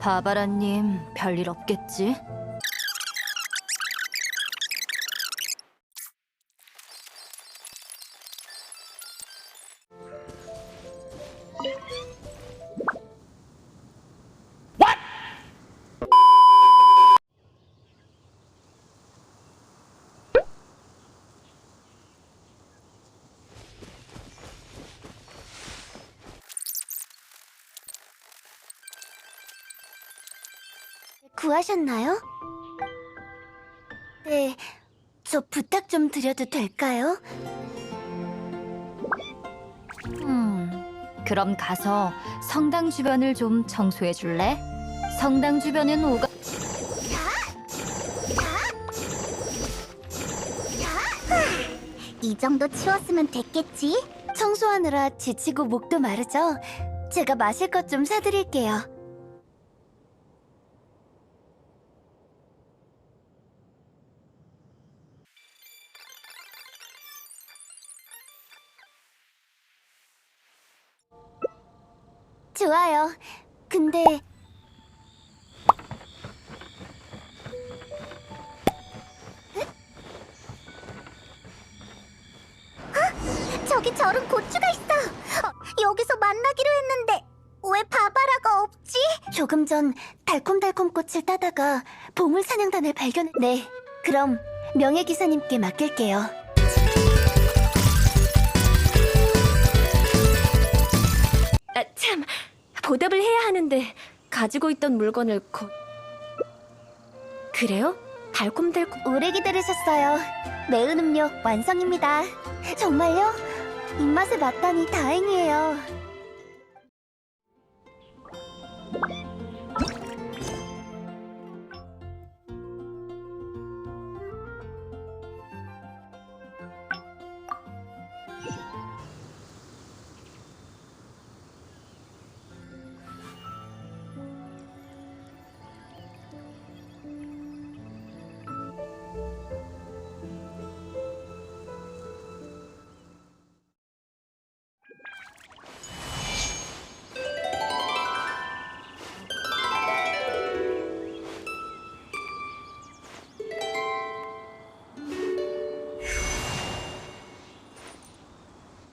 바바라님, 별일 없겠지? 구하셨나요? 네, 저 부탁 좀 드려도 될까요? 음, 그럼 가서 성당 주변을 좀 청소해 줄래? 성당 주변엔 오가 이 정도 치웠으면 됐겠지? 청소하느라 지치고 목도 마르죠? 제가 마실 것 좀 사드릴게요. 좋아요. 근데 저기 저런 고추가 있어. 어, 여기서 만나기로 했는데 왜 바바라가 없지? 조금 전 달콤달콤 꽃을 따다가 보물 사냥단을 발견. 네, 그럼 명예 기사님께 맡길게요. 보답을 해야 하는데 가지고 있던 물건을 거... 그래요? 달콤달콤 오래 기다리셨어요. 매운 음료 완성입니다. 정말요? 입맛에 맞다니 다행이에요.